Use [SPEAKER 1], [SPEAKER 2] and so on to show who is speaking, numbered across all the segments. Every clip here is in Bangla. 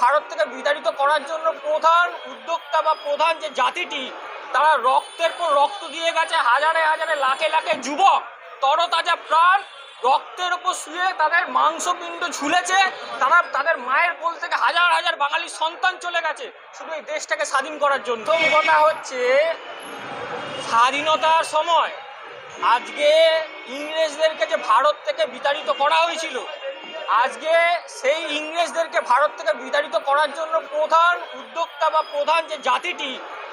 [SPEAKER 1] ভারত থেকে বিতাড়িত করার জন্য প্রধান উদ্যোক্তা বা প্রধান যে জাতিটি, তারা রক্তের পর রক্ত দিয়ে গেছে। হাজারে হাজারে, লাখে লাখে যুবক, তরতাজা প্রাণ রক্তের ওপর শুয়ে তাদের মাংসপিণ্ড ঝুলেছে। তারা তাদের মায়ের কোল থেকে হাজার হাজার বাঙালি সন্তান চলে গেছে শুধু এই দেশটাকে স্বাধীন করার জন্য। কথা হচ্ছে, স্বাধীনতার সময় আজকে ইংরেজদেরকে যে ভারত থেকে বিতাড়িত করা হয়েছিল আজকে সেই ইংরেজদেরকে ভারত থেকে বিতাড়িত করার জন্য প্রধান উদ্যোক্তা বা প্রধান যে জাতিটি,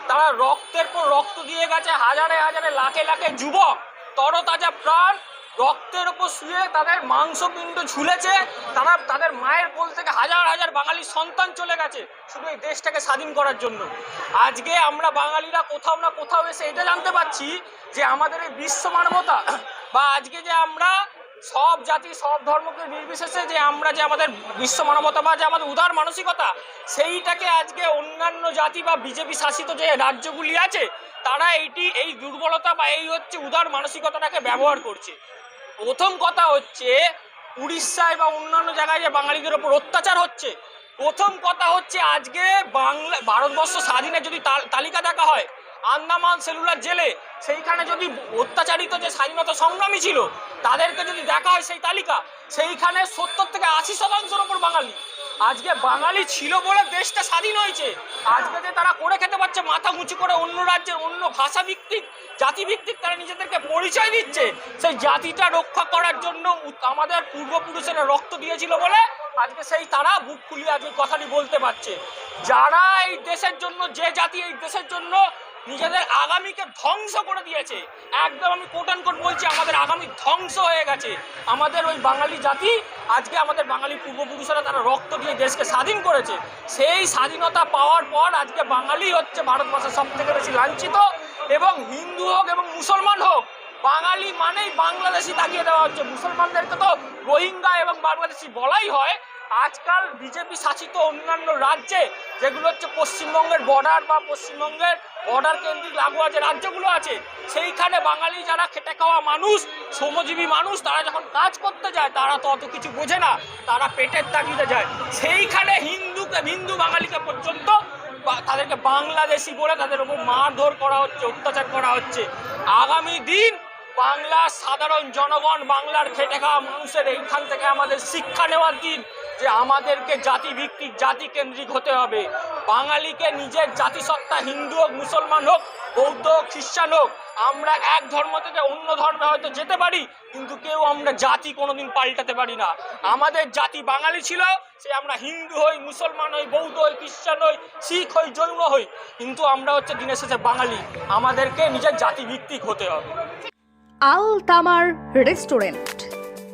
[SPEAKER 1] তারা রক্তের পর রক্ত দিয়ে গেছে, হাজারে হাজারে, লাখে লাখে যুবক, তরতাজা প্রাণ রক্তের ওপর শুয়ে তাদের মাংসপিণ্ড ঝুলেছে, তারা তাদের মায়ের কোল থেকে হাজার হাজার বাঙালি সন্তান চলে গেছে শুধু এই দেশটাকে স্বাধীন করার জন্য। আজকে আমরা বাঙালিরা কোথাও না কোথাও এসে এটা জানতে পারছি যে আমাদের এই বিশ্ব মানবতা বা আজকে যে আমরা সব জাতি, সব ধর্মকে নির্বিশেষে যে আমরা যে আমাদের বিশ্ব মানবতা বা যে আমাদের উদার মানসিকতা, সেইটাকে আজকে অন্যান্য জাতি বা বিজেপি শাসিত যে রাজ্যগুলি আছে, তারা এইটি, এই দুর্বলতা বা এই হচ্ছে উদার মানসিকতাটাকে ব্যবহার করছে। প্রথম কথা হচ্ছে উড়িষ্যায় বা অন্যান্য জায়গায় যে বাঙালিদের ওপর অত্যাচার হচ্ছে, প্রথম কথা হচ্ছে আজকে বাংলা, ভারতবর্ষ স্বাধীনের যদি তাল- তালিকা দেখা হয় আন্দামান সেলুলার জেলে, সেইখানে যদি অত্যাচারিত যে স্বাধীনতা সংগ্রামী ছিল, তাদেরকে যদি দেখা হয় সেই তালিকা, সেইখানে সত্তর থেকে আশি শতাংশের ওপর বাঙালি। আজকে বাঙালি ছিল বলে দেশটা স্বাধীন হয়েছে। আজকে যে তারা করে খেতে পারছে, মাথা উঁচু করে অন্য রাজ্যের অন্য ভাষা ভিত্তিক জাতি ভিত্তিক তারা নিজেদেরকে পরিচয় দিচ্ছে, সেই জাতিটা রক্ষা করার জন্য আমাদের পূর্বপুরুষেরা রক্ত দিয়েছিল বলে আজকে সেই তারা বুক খুলিয়ে আজকে কথাটি বলতে পারছে। যারা এই দেশের জন্য, যে জাতি এই দেশের জন্য নিজেদের আগামীকে ধ্বংস করে দিয়েছে। একদম আমি কোট অ্যান্ড কোট বলছি, আমাদের আগামী ধ্বংস হয়ে গেছে। আমাদের ওই বাঙালি জাতি আজকে আমাদের বাঙালি পূর্বপুরুষেরা তারা রক্ত দিয়ে দেশকে স্বাধীন করেছে। সেই স্বাধীনতা পাওয়ার পর আজকে বাঙালি হচ্ছে ভারতবর্ষের সব থেকে বেশি লাঞ্ছিত এবং হিন্দু হোক এবং মুসলমান হোক, বাঙালি মানেই বাংলাদেশি দাগিয়ে দেওয়া হচ্ছে। মুসলমানদেরকে তো রোহিঙ্গা এবং বাংলাদেশি বলাই হয়। আজকাল বিজেপি শাসিত অন্যান্য রাজ্যে, যেগুলো হচ্ছে পশ্চিমবঙ্গের বর্ডার বা পশ্চিমবঙ্গের বর্ডার কেন্দ্রিক লাগোয়া যে রাজ্যগুলো আছে, সেইখানে বাঙালি যারা খেটে খাওয়া মানুষ, শ্রমজীবী মানুষ, তারা যখন কাজ করতে যায়, তারা তো অত কিছু বোঝে না, তারা পেটের তাগিদে যায়। সেইখানে হিন্দুকে, হিন্দু বাঙালিকে পর্যন্ত তাদেরকে বাংলাদেশি বলে তাদের উপর মারধর করা হচ্ছে, অত্যাচার করা হচ্ছে। আগামী দিন বাংলার সাধারণ জনগণ, বাংলার খেটে খাওয়া মানুষের এইখান থেকে আমাদের শিক্ষা নেওয়ার দিন যে আমাদেরকে জাতিভিত্তিক জাতি কেন্দ্রিক হতে হবে। বাঙালিকে নিজের জাতিসত্তা, হিন্দু হোক, মুসলমান হোক, বৌদ্ধ হোক, খ্রিস্টান হোক, আমরা এক ধর্ম থেকে অন্য ধর্মে হয়তো যেতে পারি, কিন্তু কেউ আমরা জাতি কোনোদিন পাল্টাতে পারি না। আমাদের জাতি বাঙালি ছিল, সে আমরা হিন্দু হই, মুসলমান হই, বৌদ্ধ হই, খ্রিস্টান হই, শিখ হই, জৈন হই, কিন্তু আমরা হচ্ছে দিনের শেষে বাঙালি। আমাদেরকে নিজের জাতিভিত্তিক হতে হবে।
[SPEAKER 2] আল তামার রেস্টুরেন্ট।